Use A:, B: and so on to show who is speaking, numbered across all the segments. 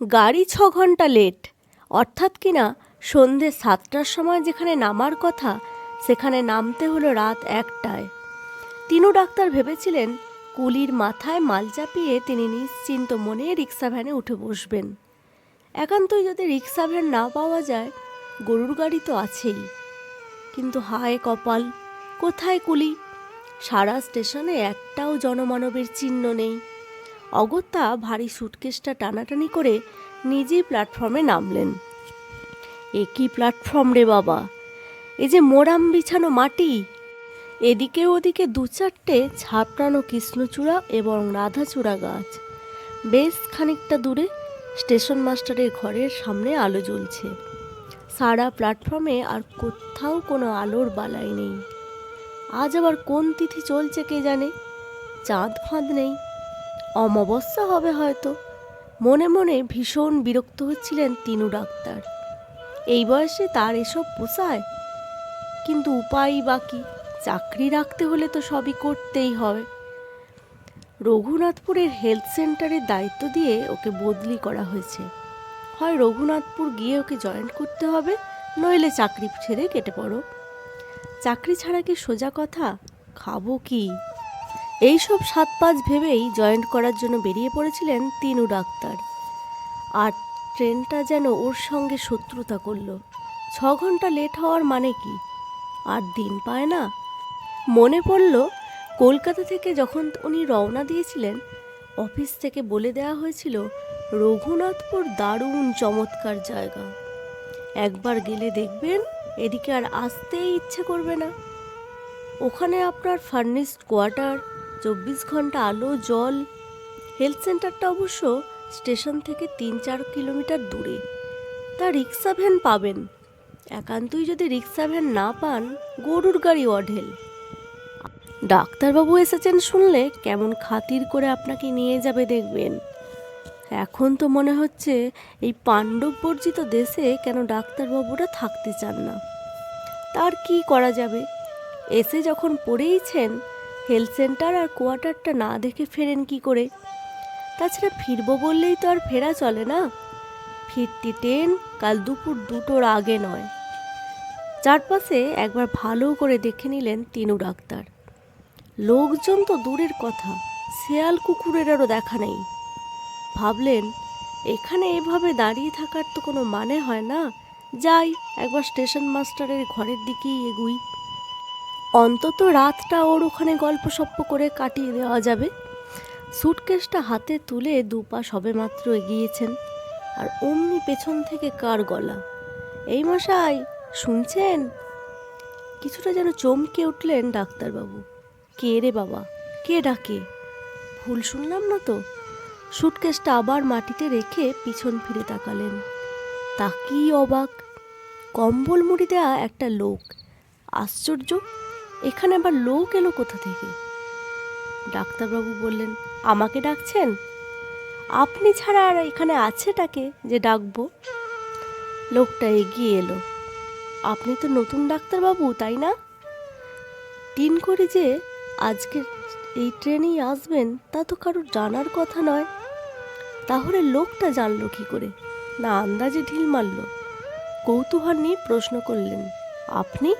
A: গাড়ি ছ ঘণ্টা লেট। অর্থাৎ কিনা সন্ধে সাতটার সময় যেখানে নামার কথা, সেখানে নামতে হলো রাত একটায়। তিনু ডাক্তার ভেবেছিলেন, কুলির মাথায় মাল চাপিয়ে তিনি নিশ্চিন্ত মনে রিক্সা ভ্যানে উঠে বসবেন। একান্তই যদি রিক্সা ভ্যান না পাওয়া যায়, গরুর গাড়ি তো আছেই। কিন্তু হায় কপাল, কোথায় কুলি? সারা স্টেশনে একটাও জনমানবের চিহ্ন নেই। অগত্যা ভারী সুটকেসটা টানাটানি করে নিজেই প্ল্যাটফর্মে নামলেন। এ কি প্ল্যাটফর্ম রে বাবা? এ যে মোরাম বিছানো মাটি। এদিকে ওদিকে দু চারটে ছাপড়ানো কৃষ্ণচূড়া এবং রাধাচূড়া গাছ। বেশ খানিকটা দূরে স্টেশন মাস্টারের ঘরের সামনে আলো জ্বলছে। সারা প্ল্যাটফর্মে আর কোথাও কোনো আলোর বালাই নেই। আজ আবার কোন তিথি চলছে কে জানে? চাঁদ ফাঁদ নেই। অমাবস্যা হবে হয়তো। মনে মনে ভীষণ বিরক্ত হচ্ছিলেন তিনু ডাক্তার। এই বয়সে তার এসব পোষায়? কিন্তু উপায় বাকি চাকরি রাখতে হলে তো সবই করতেই হবে। রঘুনাথপুরের হেলথ সেন্টারের দায়িত্ব দিয়ে ওকে বদলি করা হয়েছে। হয় রঘুনাথপুর গিয়ে ওকে জয়েন করতে হবে, নইলে চাকরি ছেড়ে কেটে পড়ো। চাকরি ছাড়া কি সোজা কথা? খাব কি? এইসব সাত পাঁচ ভেবেই জয়েন্ট করার জন্য বেরিয়ে পড়েছিলেন তিনু ডাক্তার। আর ট্রেনটা যেন ওর সঙ্গে শত্রুতা করল। ছ ঘণ্টা লেট হওয়ার মানে কি? আর দিন পায় না। মনে পড়ল, কলকাতা থেকে যখন উনি রওনা দিয়েছিলেন, অফিস থেকে বলে দেওয়া হয়েছিল, রঘুনাথপুর দারুণ চমৎকার জায়গা। একবার গেলে দেখবেন, এদিকে আর আসতেই ইচ্ছে করবে না। ওখানে আপনার ফার্নিশড কোয়ার্টার চব্বিশ ঘণ্টা আলো, জল। হেলথ সেন্টারটা অবশ্য স্টেশন থেকে তিন চার কিলোমিটার দূরে। তা রিক্সা ভ্যান পাবেন। একান্তই যদি রিক্সা ভ্যান না পান, গরুর গাড়ি অঢেল। ডাক্তারবাবু এসেছেন শুনলে কেমন খাতির করে আপনাকে নিয়ে যাবে দেখবেন। এখন তো মনে হচ্ছে এই পাণ্ডব বর্জিত দেশে কেন ডাক্তারবাবুরা থাকতে চান না। তার কি করা যাবে? এসে যখন পড়েইছেন হেলথ সেন্টার আর কোয়ার্টারটা না দেখে ফেরেন কি করে? তাছাড়া ফিরবো বললেই তো আর ফেরা চলে না? ফিরতি ট্রেন কাল দুপুর দুটোর আগে নয়। চারপাশে একবার ভালো করে দেখে নিলেন তিনু ডাক্তার। লোকজন তো দূরের কথা, শেয়াল কুকুরেরও দেখা নেই। ভাবলেন, এখানে এভাবে দাঁড়িয়ে থাকার তো কোনো মানে হয় না? যাই, একবার স্টেশন মাস্টারের ঘরের দিকেই এগুই। অন্তত রাতটা ওর ওখানে গল্প সপ্প করে কাটিয়ে দেওয়া যাবে। সুটকেসটা হাতে তুলে দুপা সবেমাত্র এগিয়েছেন। আর অমনি পেছন থেকে কার গলা? এই মশাই, শুনছেন? কিছুটা যেন চমকে উঠলেন ডাক্তারবাবু। কে রে বাবা? কে ডাকে? ভুল শুনলাম না তো? সুটকেসটা আবার মাটিতে রেখে পিছন ফিরে তাকালেন। তাকিই অবাক? কম্বল মুড়ি দেয়া একটা লোক। আশ্চর্য এখানে আবার লোক এলো কোথা থেকে? ডাক্তারবাবু বললেন, আমাকে ডাকছেন? আপনি ছাড়া আর এখানে আছে আছেটাকে যে ডাকবো? লোকটা এগিয়ে এলো। আপনি তো নতুন ডাক্তারবাবু, তাই না? দিন করে যে আজকে এই ট্রেনেই আসবেন, তা তো কারোর জানার কথা নয়। তাহলে লোকটা জানলো কি করে? না, আন্দাজে ঢিল মারল। কৌতূহল নিয়ে প্রশ্ন করলেন, আপনি?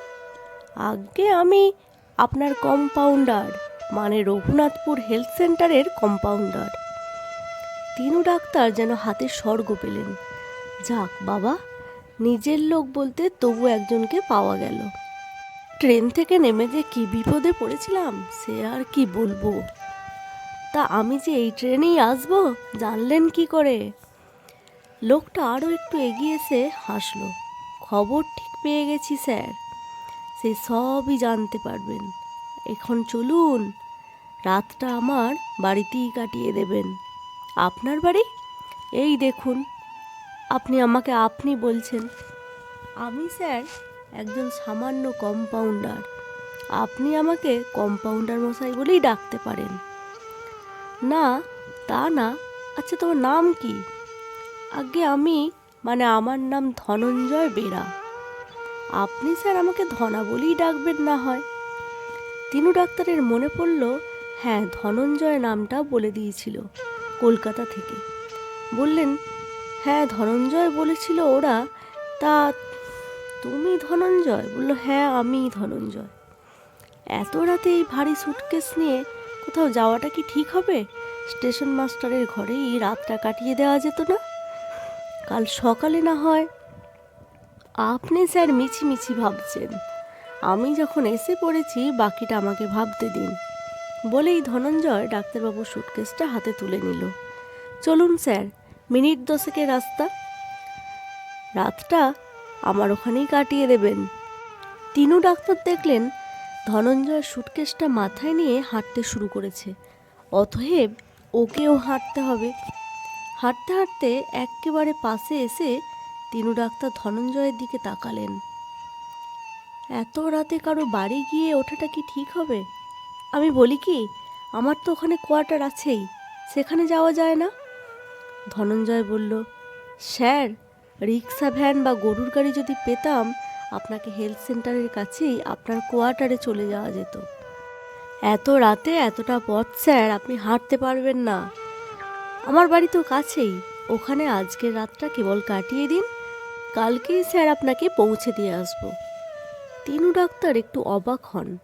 A: আগে আমি আপনার কম্পাউন্ডার মানে রঘুনাথপুর হেলথ সেন্টারের কম্পাউন্ডার তিনু ডাক্তার যেন হাতে স্বর্গ পেলেন। যাক বাবা, নিজের লোক বলতে তবু একজনকে পাওয়া গেল। ট্রেন থেকে নেমে যে কি বিপদে পড়েছিলাম, সে আর কি বলব? তা আমি যে এই ট্রেনেই আসব, জানলেন কি করে? লোকটা আরও একটু এগিয়ে এসে হাসলো। খবর ঠিক পেয়ে গেছি, স্যার। সে সবই জানতে পারবেন। এখন চলুন, রাতটা আমার বাড়িতেই কাটিয়ে দেবেন। আপনার বাড়ি? এই দেখুন, আপনি আমাকে আপনি বলছেন। আমি স্যার একজন সামান্য কম্পাউন্ডার। আপনি আমাকে কম্পাউন্ডার মশাই বলেই ডাকতে পারেন। না, তা না আচ্ছা তোমার নাম কি? আগে আমি মানে আমার নাম ধনঞ্জয় বেরা। আপনি স্যার আমাকে ধনা বলেই ডাকবেন না হয়। তিনু ডাক্তারের মনে পড়ল হ্যাঁ ধনঞ্জয় নামটা বলে দিয়েছিল কলকাতা থেকে। বললেন হ্যাঁ ধনঞ্জয় বলেছিল ওরা, তা তুমি ধনঞ্জয়? বলল হ্যাঁ আমি ধনঞ্জয়। এত রাতে এই ভারী সুটকেস নিয়ে কোথাও যাওয়াটা কি ঠিক হবে? স্টেশন মাস্টারের ঘরেই রাতটা কাটিয়ে দেওয়া যেত না? কাল সকালে না হয় আপনি স্যার মিছি মিছি ভাবছেন। আমি যখন এসে পড়েছি, বাকিটা আমাকে ভাবতে দিন। বলেই ধনঞ্জয় ডাক্তারবাবুর সুটকেসটা হাতে তুলে নিল। চলুন স্যার, মিনিট দশেকের রাস্তা। রাতটা আমার ওখানেই কাটিয়ে দেবেন। তিনু ডাক্তার দেখলেন ধনঞ্জয় সুটকেসটা মাথায় নিয়ে হাঁটতে শুরু করেছে। অতএব ওকেও হাঁটতে হবে। হাঁটতে হাঁটতে একেবারে পাশে এসে তিনু ডাক্তার ধনঞ্জয়ের দিকে তাকালেন। এত রাতে কারও বাড়ি গিয়ে ওঠাটা কি ঠিক হবে? আমি বলি কি, আমার তো ওখানে কোয়ার্টার আছেই, সেখানে যাওয়া যায় না? ধনঞ্জয় বলল, স্যার, রিক্সা, ভ্যান বা গরুর গাড়ি যদি পেতাম, আপনাকে হেলথ সেন্টারের কাছেই আপনার কোয়ার্টারে চলে যাওয়া যেত। এত রাতে এতটা পথ, স্যার, আপনি হাঁটতে পারবেন না। আমার বাড়ি তো কাছেই, ওখানে আজকের রাতটা কেবল কাটিয়ে দিন। কালকেই স্যার আপনাকে পৌঁছে দিয়ে আসব। তিনু ডাক্তার একটু অবাক হন।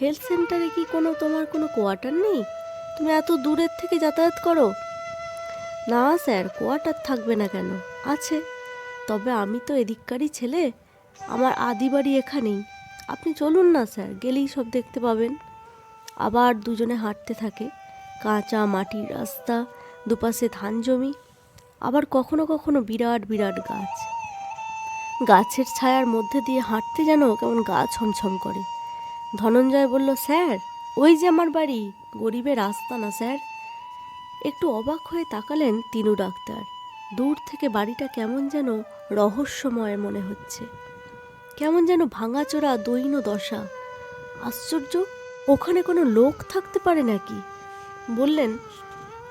A: হেলথ সেন্টারে কি কোনো তোমার কোনো কোয়ার্টার নেই? তুমি এত দূরের থেকে যাতায়াত করো? না স্যার, কোয়ার্টার থাকবে না কেন? আছে। তবে আমি তো এদিককারই ছেলে। আমার আদি বাড়ি এখানেই। আপনি চলুন না স্যার, গেলেই সব দেখতে পাবেন। আবার দুজনে হাঁটতে থাকে। কাঁচা মাটির রাস্তা, দুপাশে ধান জমি, আবার কখনো কখনো বিরাট বিরাট গাছ। গাছের ছায়ার মধ্যে দিয়ে হাঁটতে যেন কেমন গা ছমছম করে। ধনঞ্জয় বলল, স্যার, ওই যে আমার বাড়ি, গরিবের রাস্তা না, স্যার? একটু অবাক হয়ে তাকালেন তিনু ডাক্তার। দূর থেকে বাড়িটা কেমন যেন রহস্যময় মনে হচ্ছে। কেমন যেন ভাঙাচোরা দৈন্য দশা। আশ্চর্য, ওখানে কোনো লোক থাকতে পারে নাকি? বললেন,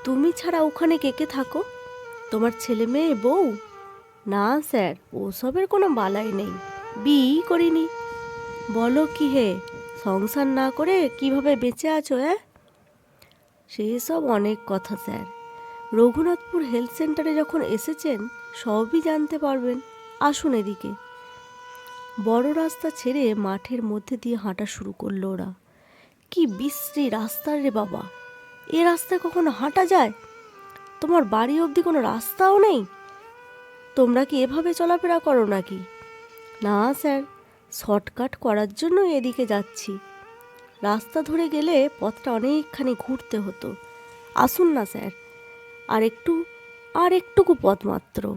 A: তুমি ছাড়া ওখানে কে কে থাকো? তোমার ছেলে মেয়ে, বউ? না, স্যার, ওসবের কোনো বালাই নেই। বিই করিনি। বলো কি হে, সংসার না করে কীভাবে বেঁচে আছো হ্যাঁ সেসব অনেক কথা, স্যার। রঘুনাথপুর হেলথ সেন্টারে যখন এসেছেন, সবই জানতে পারবেন। আসুন এদিকে। বড় রাস্তা ছেড়ে মাঠের মধ্যে দিয়ে হাঁটা শুরু করল ওরা। কি বিশ্রী রাস্তা রে বাবা! এ রাস্তায় কখনো হাঁটা যায়? তোমার বাড়ি অবধি কোনো রাস্তাও নেই? তোমরা কি এভাবে চলাফেরা করো নাকি? না, স্যার। শর্টকাট করার জন্য এদিকে যাচ্ছি। রাস্তা ধরে গেলে পথটা অনেকখানি ঘুরতে হতো। আসুন না, স্যার। আর একটু, আর একটুকু পথ মাত্র।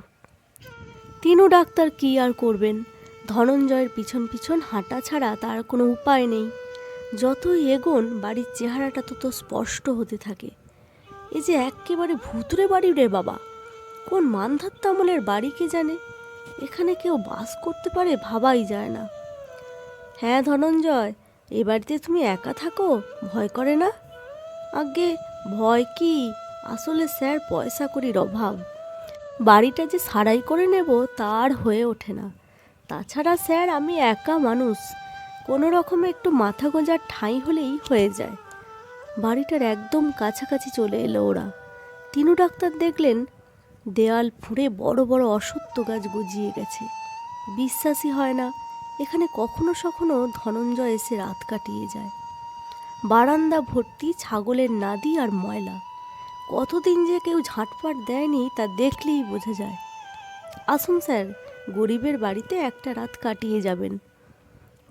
A: তিনু ডাক্তার কি আর করবেন? ধনঞ্জয়ের পিছন পিছন হাঁটা ছাড়া তার কোনো উপায় নেই। যতই এগোন, বাড়ির চেহারাটা তত স্পষ্ট হতে থাকে। এই যে একেবারে ভুতুরে বাড়ি রে বাবা। কোন মানধাত্ত আমলের বাড়ি কে জানে? এখানে কেউ বাস করতে পারে ভাবাই যায় না। হ্যাঁ ধনঞ্জয়, এ বাড়িতে তুমি একা থাকো, ভয় করে না? আগে ভয় কি? আসলে স্যার পয়সা করির অভাব। বাড়িটা যে সারাই করে নেব তার হয়ে ওঠে না। তাছাড়া স্যার, আমি একা মানুষ। কোনো রকমে একটু মাথা গোঁজার ঠাঁই হলেই হয়ে যায়। বাড়িটার একদম কাছাকাছি চলে এলো ওরা। তিনু ডাক্তার দেখলেন দেয়াল ফুঁড়ে বড় বড় অসত্য গাছ গজিয়ে গেছে। বিশ্বাসই হয় না, এখানে কখনো সখনো ধনঞ্জয় এসে রাত কাটিয়ে যায়। বারান্দা ভর্তি ছাগলের নাদি আর ময়লা। কতদিন যে কেউ ঝাঁটপাট দেয়নি তা দেখলেই বোঝা যায়। আসুন স্যার, গরিবের বাড়িতে একটা রাত কাটিয়ে যাবেন।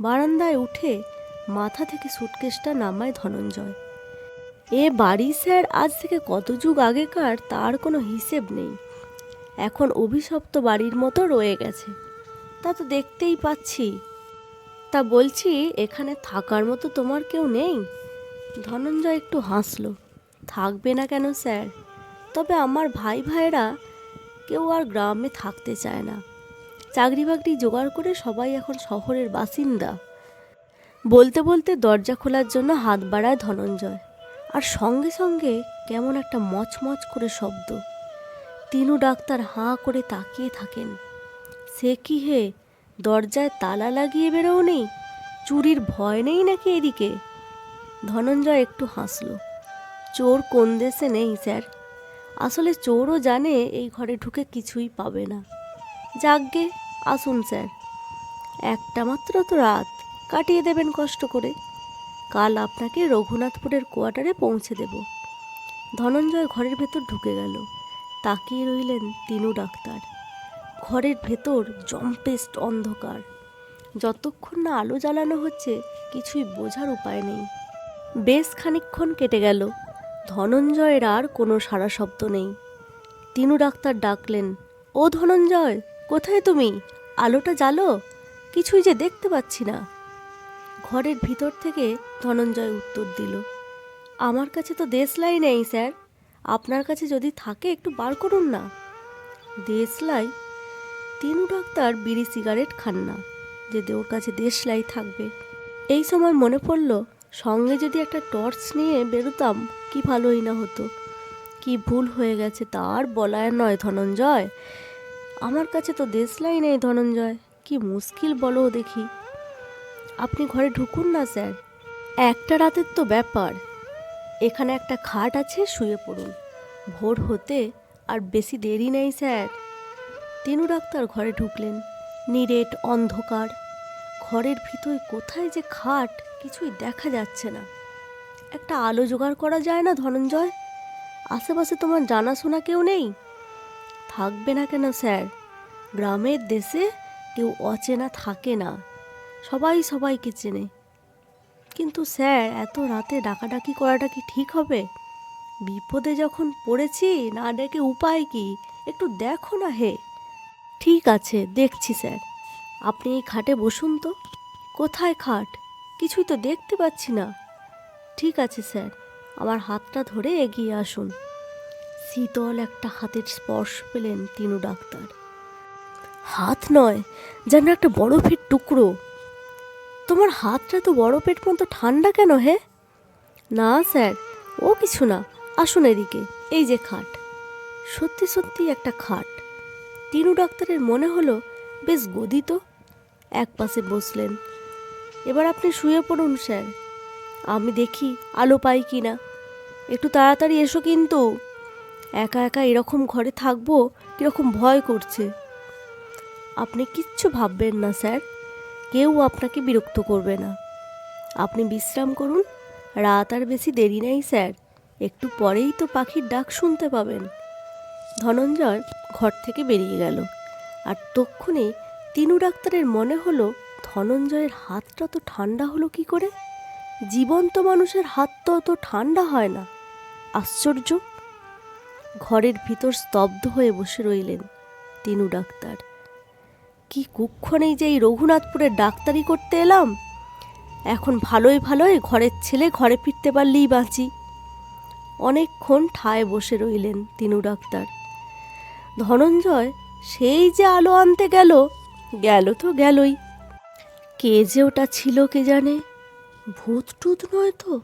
A: বারান্দায় উঠে মাথা থেকে সুটকেসটা নামায় ধনঞ্জয়। এ বাড়ি স্যার আজ থেকে কত যুগ আগেকার তার কোনো হিসেব নেই। এখন অভিশপ্ত বাড়ির মতো রয়ে গেছে। তা তো দেখতেই পাচ্ছি। তা বলছি, এখানে থাকার মতো তোমার কেউ নেই? ধনঞ্জয় একটু হাসলো। থাকবে না কেন স্যার? তবে আমার ভাই ভাইরা কেউ আর গ্রামে থাকতে চায় না। চাকরি বাকরি জোগাড় করে সবাই এখন শহরের বাসিন্দা। বলতে বলতে দরজা খোলার জন্য হাত বাড়ায় ধনঞ্জয়। আর সঙ্গে সঙ্গে কেমন একটা মচমচ করে শব্দ। তিনু ডাক্তার হাঁ করে তাকিয়ে থাকেন। সে কি হে, দরজায় তালা লাগিয়ে বেরোও নেই চুরির ভয় নেই নাকি এদিকে? ধনঞ্জয় একটু হাসল। চোর কোন দেশে নেই, স্যার? আসলে চোরও জানে এই ঘরে ঢুকে কিছুই পাবে না। যাকগে, আসুন, স্যার। একটা মাত্র তো রাত। কাটিয়ে দেবেন কষ্ট করে। কাল আপনাকে রঘুনাথপুরের কোয়ার্টারে পৌঁছে দেব। ধনঞ্জয় ঘরের ভেতর ঢুকে গেল। তাকিয়ে রইলেন তিনু ডাক্তার। ঘরের ভেতর জম্পেস্ট অন্ধকার। যতক্ষণ না আলো জ্বালানো হচ্ছে, কিছুই বোঝার উপায় নেই। বেশ খানিকক্ষণ কেটে গেল। ধনঞ্জয়ের আর কোনো সারা শব্দ নেই। তিনু ডাক্তার ডাকলেন, ও ধনঞ্জয়, কোথায় তুমি? আলোটা জ্বালো? কিছুই যে দেখতে পাচ্ছি না। ঘরের ভিতর থেকে ধনঞ্জয় উত্তর দিল, আমার কাছে তো দেশলাই নেই, স্যার। আপনার কাছে যদি থাকে, একটু বার করুন না। দেশলাই? তিনু ডাক্তার বিড়ি সিগারেট খান না, যে ওর কাছে দেশলাই থাকবে। এই সময় মনে পড়ল, সঙ্গে যদি একটা টর্চ নিয়ে বেরোতাম, কি ভালোই না হতো। কি ভুল হয়ে গেছে তার বলায় নয় ধনঞ্জয়। আমার কাছে তো দেশলাই নেই ধনঞ্জয়, কি মুশকিল বলো দেখি। আপনি ঘরে ঢুকুন না, স্যার। একটা রাতের তো ব্যাপার। এখানে একটা খাট আছে, শুয়ে পড়ুন। ভোর হতে আর বেশি দেরি নেই, স্যার। তিনু ডাক্তার ঘরে ঢুকলেন। নিরেট অন্ধকার। ঘরের ভিতরে কোথায় যে খাট, কিছুই দেখা যাচ্ছে না। একটা আলো জোগাড় করা যায় না, ধনঞ্জয়? আশেপাশে তোমার জানাশোনা কেউ নেই? থাকবে না কেন, স্যার? গ্রামের দেশে কেউ অচেনা থাকে না। সবাই সবাইকে চেনে। কিন্তু স্যার, এত রাতে ডাকাডাকি করাটা কি ঠিক হবে? বিপদে যখন পড়েছি, না ডেকে উপায় কি? একটু দেখো না হে। ঠিক আছে, দেখছি স্যার। আপনি এই খাটে বসুন তো। কোথায় খাট? কিছুই তো দেখতে পাচ্ছি না। ঠিক আছে স্যার, আমার হাতটা ধরে এগিয়ে আসুন। শীতল একটা হাতের স্পর্শ পেলেন তিনু ডাক্তার। হাত নয়, যেন একটা বরফের টুকরো। তোমার হাতটা তো বরফের মতো ঠান্ডা কেন হে? না, স্যার, ও কিছু না। আসুন এদিকে। এই যে খাট। সত্যি সত্যি একটা খাট। তিনু ডাক্তারের মনে হলো বেশ গদি তো এক পাশে বসলেন। এবার আপনি শুয়ে পড়ুন, স্যার। আমি দেখি আলো পাই কি না। একটু তাড়াতাড়ি এসো কিন্তু। একা একা এরকম ঘরে থাকব কীরকম ভয় করছে। আপনি কিচ্ছু ভাববেন না, স্যার। কেউ আপনাকে বিরক্ত করবে না। আপনি বিশ্রাম করুন। রাত আর বেশি দেরি নেই, স্যার। একটু পরেই তো পাখির ডাক শুনতে পাবেন। ধনঞ্জয় ঘর থেকে বেরিয়ে গেল। আর তক্ষণে তিনু ডাক্তারের মনে হলো, ধনঞ্জয়ের হাতটা তো ঠান্ডা হলো কি করে? জীবন্ত মানুষের হাত তো অত ঠান্ডা হয় না। আশ্চর্য। ঘরের ভিতর স্তব্ধ হয়ে বসে রইলেন তিনু ডাক্তার। কি কুক্ষণেই যে এই রঘুনাথপুরে ডাক্তারি করতে এলাম? এখন ভালোই ভালোই ঘরের ছেলে ঘরে ফিরতে পারলেই বাঁচি। অনেকক্ষণ ঠায় বসে রইলেন তিনু ডাক্তার। ধনঞ্জয়, সেই যে আলো আনতে গেল গেল তো গেলই। কে যে ওটা ছিল কে জানে? ভূত টুত নয় তো?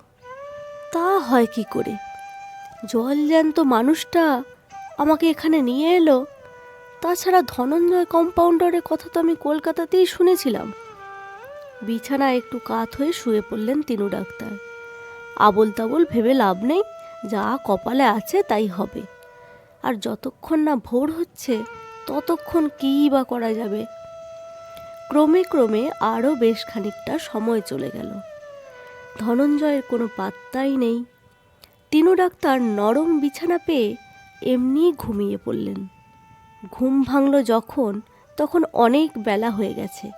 A: তা হয় কি করে? জল জ্যান্ত মানুষটা আমাকে এখানে নিয়ে এলো। তাছাড়া ধনঞ্জয় কম্পাউন্ডারের কথা তো আমি কলকাতাতেই শুনেছিলাম। বিছানায় একটু কাত হয়ে শুয়ে পড়লেন তিনু ডাক্তার। আবল তাবল ভেবে লাভ নেই, যা কপালে আছে তাই হবে। আর যতক্ষণ না ভোর হচ্ছে, ততক্ষণ কী বা করা যাবে? ক্রমে ক্রমে আরও বেশ খানিকটা সময় চলে গেল। ধনঞ্জয়ের কোনো পাত্তাই নেই। তিনু ডাক্তার নরম বিছানা পেয়ে এমনি ঘুমিয়ে পড়লেন। ঘুম ভাঙল যখন, তখন অনেক বেলা হয়ে গেছে।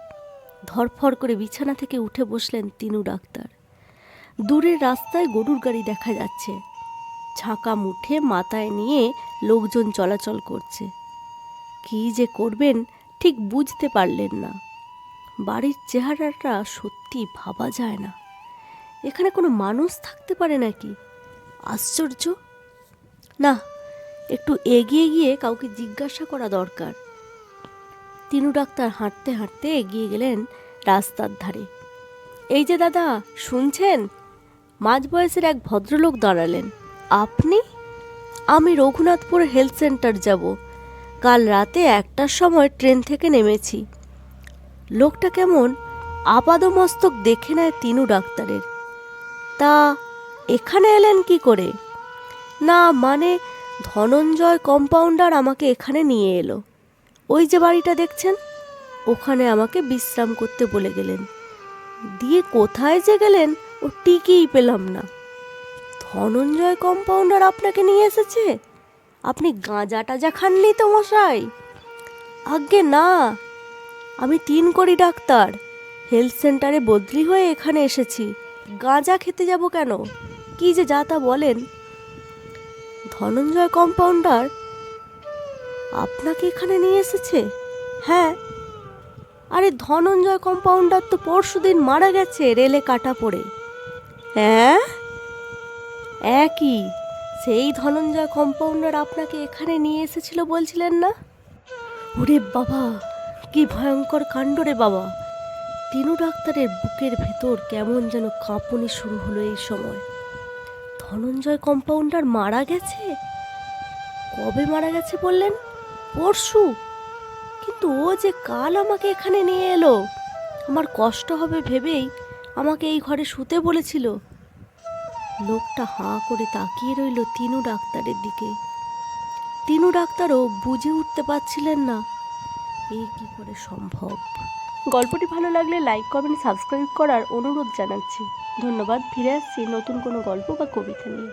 A: ধরফর করে বিছানা থেকে উঠে বসলেন তিনু ডাক্তার। দূরের রাস্তায় গরুর গাড়ি দেখা যাচ্ছে। ঝাঁকা মুঠে মাথায় নিয়ে লোকজন চলাচল করছে। কী যে করবেন, ঠিক বুঝতে পারলেন না। বাড়ির চেহারাটা সত্যি ভাবা যায় না। এখানে কোনো মানুষ থাকতে পারে নাকি? আশ্চর্য। না একটু এগিয়ে গিয়ে কাউকে জিজ্ঞাসা করা দরকার। তিনু ডাক্তার হাঁটতে হাঁটতে এগিয়ে গেলেন রাস্তার ধারে। এই যে দাদা, শুনছেন? মাঝ বয়সের এক ভদ্রলোক দাঁড়ালেন। আপনি? আমি রঘুনাথপুর হেলথ সেন্টার যাব। কাল রাতে একটার সময় ট্রেন থেকে নেমেছি। লোকটা কেমন? আপাদমস্তক দেখে নেয় তিনু ডাক্তারের। তা, এখানে এলেন কি করে? না মানে ধনঞ্জয় কম্পাউন্ডার আমাকে এখানে নিয়ে এলো। ওই যে বাড়িটা দেখছেন? ওখানে আমাকে বিশ্রাম করতে বলে গেলেন। দিয়ে কোথায় যে গেলেন? ও টিকেই পেলাম না। ধনঞ্জয় কম্পাউন্ডার আপনাকে নিয়ে এসেছে? আপনি গাঁজা টাজা খাননি তো মশাই? আজ্ঞে, না। আমি তিন করি ডাক্তার। হেলথ সেন্টারে বদলি হয়ে এখানে এসেছি। গাঁজা খেতে যাব কেন? কি যে যা তা বলেন। ধনঞ্জয় কম্পাউন্ডার? আপনাকে এখানে নিয়ে এসেছে? হ্যাঁ। আরে ধনঞ্জয় কম্পাউন্ডার তো পরশুদিন মারা গেছে রেলে কাটা পড়ে। হ্যাঁ? একই। সেই ধনঞ্জয় কম্পাউন্ডার আপনাকে এখানে নিয়ে এসেছিল বলছিলেন না? ওরে বাবা, কি ভয়ঙ্কর কাণ্ড রে বাবা। তিনু ডাক্তারের বুকের ভেতর কেমন যেন কাঁপুনি শুরু হলো এই সময়। ধনঞ্জয় কম্পাউন্ডার মারা গেছে? কবে মারা গেছে বললেন? পরশু। কিন্তু ও যে কাল আমাকে এখানে নিয়ে এলো, আমার কষ্ট হবে ভেবেই আমাকে এই ঘরে শুতে বলেছিল। লোকটা হাঁ করে তাকিয়ে রইল তিনু ডাক্তারের দিকে। তিনু ডাক্তারও বুঝে উঠতে পারছিলেন না। এই কি করে সম্ভব? গল্পটি ভালো লাগলে লাইক কমেন্ট সাবস্ক্রাইব করার অনুরোধ জানাচ্ছি। ধন্যবাদ ফিরে আসছি নতুন কোনো গল্প বা কবিতা নিয়ে।